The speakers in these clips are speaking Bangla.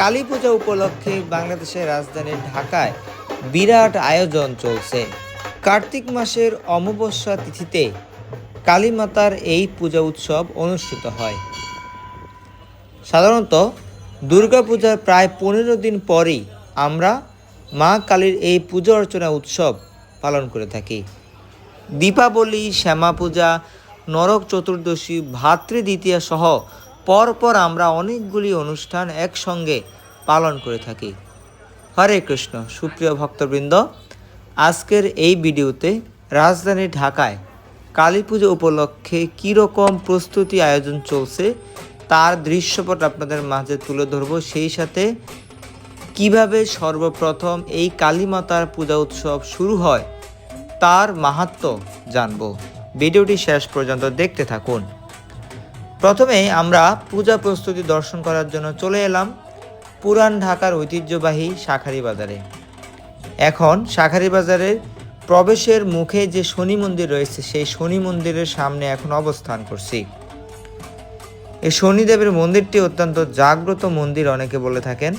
কালী পূজা উপলক্ষে বাংলাদেশের রাজধানী ঢাকায় বিরাট আয়োজন চলছে। কার্তিক মাসের অমাবস্যা তিথিতে কালীমাতার এই পূজা উৎসব অনুষ্ঠিত হয়। সাধারণত দুর্গাপূজার প্রায় পনেরো দিন পরেই আমরা মা কালীর এই পূজা অর্চনা উৎসব পালন করে থাকি। দীপাবলি শ্যামা পূজা নরক চতুর্দশী, ভাতৃ দ্বিতীয়া সহ পরপর আমরা অনেকগুলি অনুষ্ঠান একসঙ্গে পালন করে থাকি। হরে কৃষ্ণ, সুপ্রিয় ভক্তবৃন্দ, আজকের এই ভিডিওতে রাজধানী ঢাকায় কালী পুজো উপলক্ষে কীরকম প্রস্তুতি আয়োজন চলছে, তার দৃশ্যপট আপনাদের মাঝে তুলে ধরব। সেই সাথে কীভাবে সর্বপ্রথম এই কালী মাতার পূজা উৎসব শুরু হয়, তার মাহাত্ম জানব। ভিডিওটি শেষ পর্যন্ত দেখতে থাকুন। প্রথমে আমরা পূজা প্রস্তুতি দর্শন করার জন্য চলে এলাম পুরান ঢাকার ঐতিহ্যবাহী শাখারি বাজারে। এখন শাখারি বাজারের প্রবেশের মুখে যে শনি মন্দির রয়েছে, সেই শনি মন্দিরের সামনে এখন অবস্থান করছি। এই শনিদেবের মন্দিরটি অত্যন্ত জাগ্রত মন্দির অনেকে বলে থাকেন।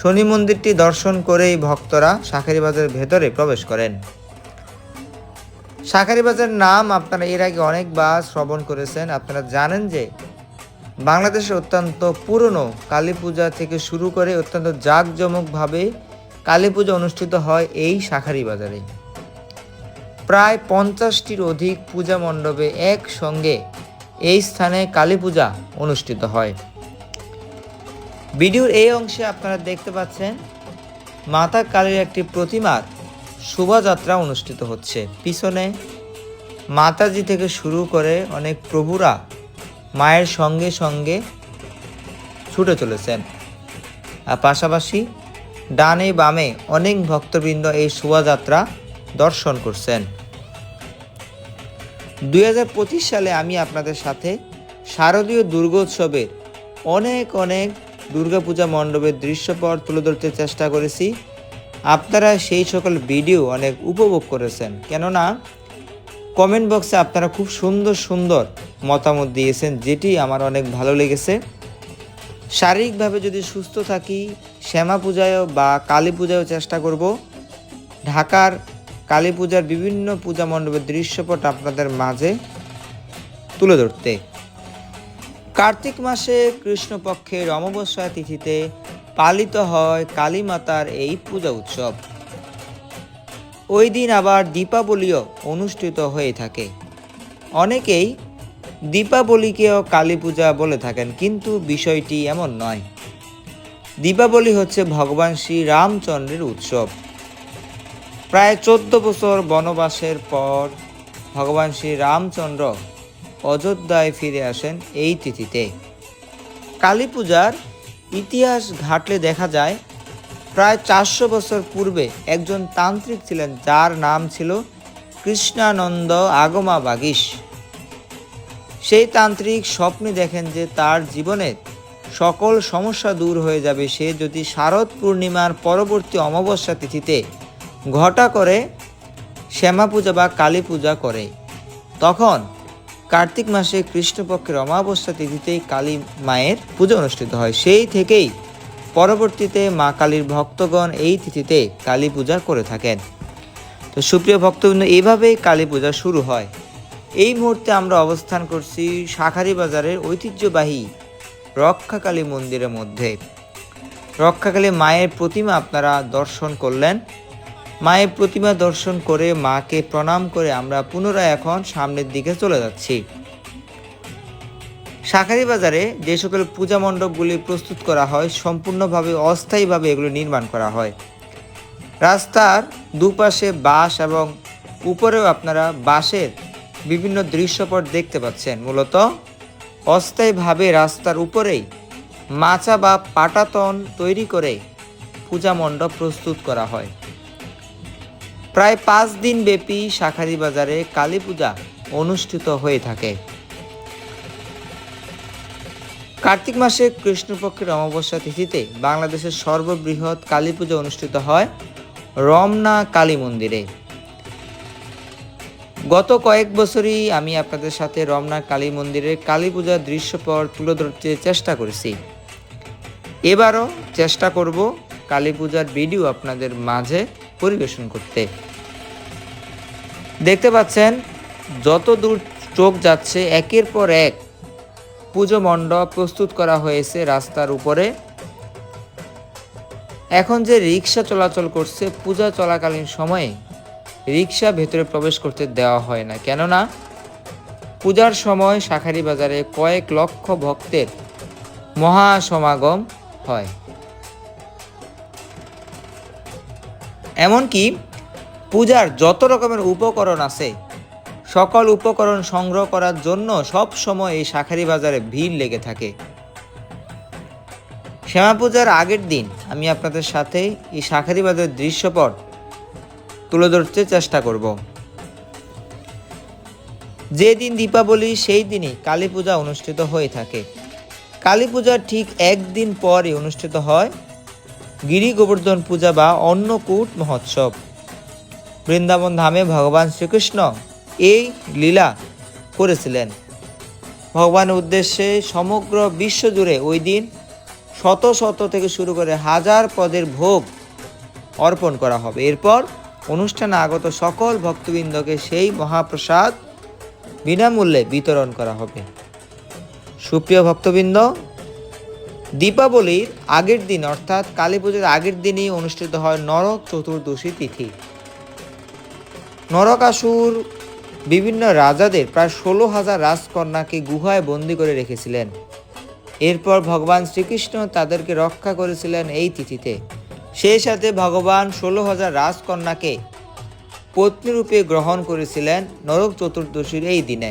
শনি মন্দিরটি দর্শন করেই ভক্তরা শাখারি বাজারের ভেতরে প্রবেশ করেন। শাখারি বাজার নাম আপনারা এর আগে অনেকবার শ্রবণ করেছেন। আপনারা জানেন যে বাংলাদেশের অত্যন্ত পুরনো কালী পূজা থেকে শুরু করে অত্যন্ত জাঁকজমকভাবে কালী পূজা অনুষ্ঠিত হয় এই শাখারি বাজারে প্রায় পঞ্চাশটির অধিক পূজা মণ্ডপে একসঙ্গে এই স্থানে কালী পূজা অনুষ্ঠিত হয়। ভিডিওর এই অংশে আপনারা দেখতে পাচ্ছেন, মাতা কালীর একটি প্রতিমার শোভাযাত্রা অনুষ্ঠিত হচ্ছে। পিছনে মাতাজি থেকে শুরু করে অনেক প্রভুরা মায়ের সঙ্গে সঙ্গে ছুটে চলেছেন। আর পাশাপাশি ডানে বামে অনেক ভক্তবৃন্দ এই শোভাযাত্রা দর্শন করছেন। দুই হাজার পঁচিশ সালে আমি আপনাদের সাথে শারদীয় দুর্গোৎসবের অনেক অনেক দুর্গাপূজা মণ্ডপের দৃশ্যপট তুলে ধরতে চেষ্টা করেছি। আপনারা সেই সকল ভিডিও অনেক উপভোগ করেছেন। কেননা কমেন্ট বক্সে আপনারা খুব সুন্দর সুন্দর মতামত দিয়েছেন, যেটি আমার অনেক ভালো লেগেছে। শারীরিকভাবে যদি সুস্থ থাকি, শ্যামা পূজায়ও বা কালী পূজায়ও চেষ্টা করব। ঢাকার কালী পূজার বিভিন্ন পূজা মণ্ডপের দৃশ্যপট আপনাদের মাঝে তুলে ধরতে। কার্তিক মাসে কৃষ্ণপক্ষের অমাবস্যা তিথিতে পালিত হয় কালী মাতার এই পূজা উৎসব। ওই দিন আবার দীপাবলিও অনুষ্ঠিত হয়ে থাকে। অনেকেই দীপাবলিকেও কালী পূজা বলে থাকেন, কিন্তু বিষয়টি এমন নয়। দীপাবলি হচ্ছে ভগবান শ্রী রামচন্দ্রের উৎসব। প্রায় চোদ্দ বছর বনবাসের পর ভগবান শ্রী রামচন্দ্র অযোধ্যায় ফিরে আসেন এই তিথিতে। কালী পূজার ইতিহাস ঘাটলে দেখা যায়, প্রায় চারশো বছর পূর্বে একজন তান্ত্রিক ছিলেন যার নাম ছিল কৃষ্ণানন্দ আগমা বাগিস সেই তান্ত্রিক স্বপ্নে দেখেন যে তার জীবনের সকল সমস্যা দূর হয়ে যাবে। সে যদি শারদ পূর্ণিমার পরবর্তী অমাবস্যা তিথিতে ঘটা করে শ্যামা পূজা বা কালী পূজা করে, তখন কার্তিক মাসে কৃষ্ণপক্ষের অমাবস্যা তিথিতেই কালী মায়ের পূজা অনুষ্ঠিত হয়। সেই থেকেই পরবর্তীতে মা কালীর ভক্তগণ এই তিথিতে কালী পূজা করে থাকেন। তো সুপ্রিয় ভক্তবৃন্দ এইভাবেই কালী পূজা শুরু হয়। এই মুহূর্তে আমরা অবস্থান করছি শাখারি বাজারের ঐতিহ্যবাহী রক্ষাকালী মন্দিরের মধ্যে। রক্ষাকালী মায়ের প্রতিমা আপনারা দর্শন করলেন। মায়ের প্রতিমা দর্শন করে মাকে প্রণাম করে আমরা পুনরায় এখন সামনের দিকে চলে যাচ্ছি। শাখারি বাজারে যে সকল পূজা মণ্ডপগুলি প্রস্তুত করা হয়, সম্পূর্ণভাবে অস্থায়ীভাবে এগুলো নির্মাণ করা হয়। রাস্তার দুপাশে বাঁশ এবং উপরেও আপনারা বাঁশের বিভিন্ন দৃশ্যপট দেখতে পাচ্ছেন। মূলত অস্থায়ীভাবে রাস্তার উপরেই মাচা বা পাটাতন তৈরি করে পূজা মণ্ডপ প্রস্তুত করা হয়। প্রায় পাঁচ দিন ব্যাপী শাখারি বাজারে কালী পূজা অনুষ্ঠিত হয়ে থাকে। কার্তিক মাসে কৃষ্ণপক্ষের অমাবস্যা তিথিতে বাংলাদেশের সর্ববৃহৎ কালী পূজা অনুষ্ঠিত হয় রমনা কালী মন্দিরে। গত কয়েক বছরই আমি আপনাদের সাথে রমনা কালী মন্দিরের কালী পূজার দৃশ্যপট তুলে ধরতে চেষ্টা করেছি। এবারও চেষ্টা করব কালী পূজার ভিডিও আপনাদের মাঝে পরিবেশন করতে। দেখতে পাচ্ছেন, যত দূর চোখ যাচ্ছে, একের পর এক পুজো মণ্ডপ প্রস্তুত করা হয়েছে রাস্তার উপরে। এখন যে রিক্সা চলাচল করছে, পূজা চলাকালীন সময়ে রিক্সা ভেতরে প্রবেশ করতে দেওয়া হয় না। কেননা, পূজার সময় শাখারি বাজারে কয়েক লক্ষ ভক্তের মহা সমাগম হয়। এমনকি পূজার যত রকমের উপকরণ আছে, সকল উপকরণ সংগ্রহ করার জন্য সব সময় এই শাখারি বাজারে ভিড় লেগে থাকে। শ্যামা পূজার আগের দিন আমি আপনাদের সাথে এই শাখারি বাজারের দৃশ্যপট তুলে ধরতে চেষ্টা করব। যে দিন দীপাবলি, সেই দিনই কালী পূজা অনুষ্ঠিত হয়ে থাকে। কালী পূজার ঠিক একদিন পরই অনুষ্ঠিত হয়। গিরি গোবর্ধন পূজা বা অন্নকূট মহোৎসব। বৃন্দাবন ধামে ভগবান শ্রীকৃষ্ণ এই লীলা করেছিলেন। ভগবানের উদ্দেশ্যে সমগ্র বিশ্ব জুড়ে ওই দিন শত শত থেকে শুরু করে হাজার পদের ভোগ অর্পণ করা হবে। এরপর অনুষ্ঠানে আগত সকল ভক্তবৃন্দকে সেই মহাপ্রসাদ বিনামূল্যে বিতরণ করা হবে। সুপ্রিয় ভক্তবৃন্দ দীপাবলির আগের দিন, অর্থাৎ কালী পুজোর আগের দিনই অনুষ্ঠিত হয় নরক চতুর্দশী তিথি। নরকাসুর বিভিন্ন রাজাদের প্রায় ষোলো হাজার রাজকন্যাকে গুহায় বন্দি করে রেখেছিলেন। এরপর ভগবান শ্রীকৃষ্ণ তাদেরকে রক্ষা করেছিলেন এই তিথিতে। সেই সাথে ভগবান ষোলো হাজার রাজকন্যাকে পত্নীরূপে গ্রহণ করেছিলেন নরক চতুর্দশীর এই দিনে।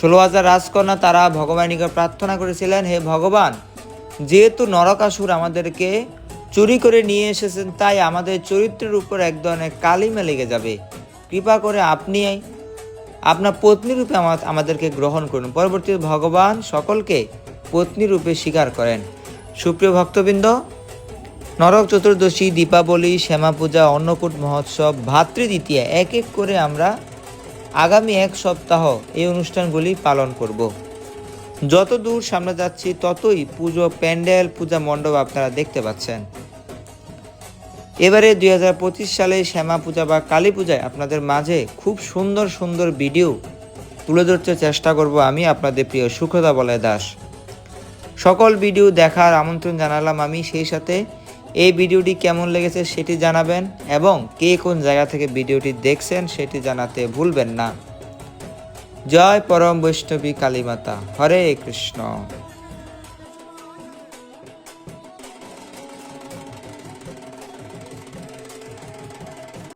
ষোলো হাজার রাজকন্যা তারা ভগবানীকে প্রার্থনা করেছিলেন, হে ভগবান যেহেতু নরকাসুর আমাদেরকে চুরি করে নিয়ে এসেছেন, তাই আমাদের চরিত্রের উপর এক ধরনের কালিমা লেগে যাবে। কৃপা করে আপনি আপনার পত্নী রূপে আমাদেরকে গ্রহণ করুন। পরবর্তীতে ভগবান সকলকে পত্নী রূপে স্বীকার করেন। সুপ্রিয় ভক্তবৃন্দ, নরক চতুর্দশী, দীপাবলি শ্যামা পূজা অন্নকূট মহোৎসব ভাতৃদ্বিতীয়া এক এক করে আমরা আগামী এক সপ্তাহ এই অনুষ্ঠানগুলি পালন করব। যত দূর সামনে যাচ্ছি, ততই পুজো প্যান্ডেল, পূজা মণ্ডপ আপনারা দেখতে পাচ্ছেন। এবারে দুই হাজার পঁচিশ সালে শ্যামা পূজা বা কালী পূজায় আপনাদের মাঝে খুব সুন্দর সুন্দর ভিডিও তুলে ধরতে চেষ্টা করব আমি আপনাদের প্রিয় সুখদা বলয় দাস। সকল ভিডিও দেখার আমন্ত্রণ জানালাম আমি, সেই সাথে এই ভিডিওটি কেমন লেগেছে সেটি জানাবেন এবং কে কোন জায়গা থেকে ভিডিওটি দেখছেন সেটি জানাতে ভুলবেন না। জয় পরম বৈষ্ণবী কালীমাতা হরে কৃষ্ণ।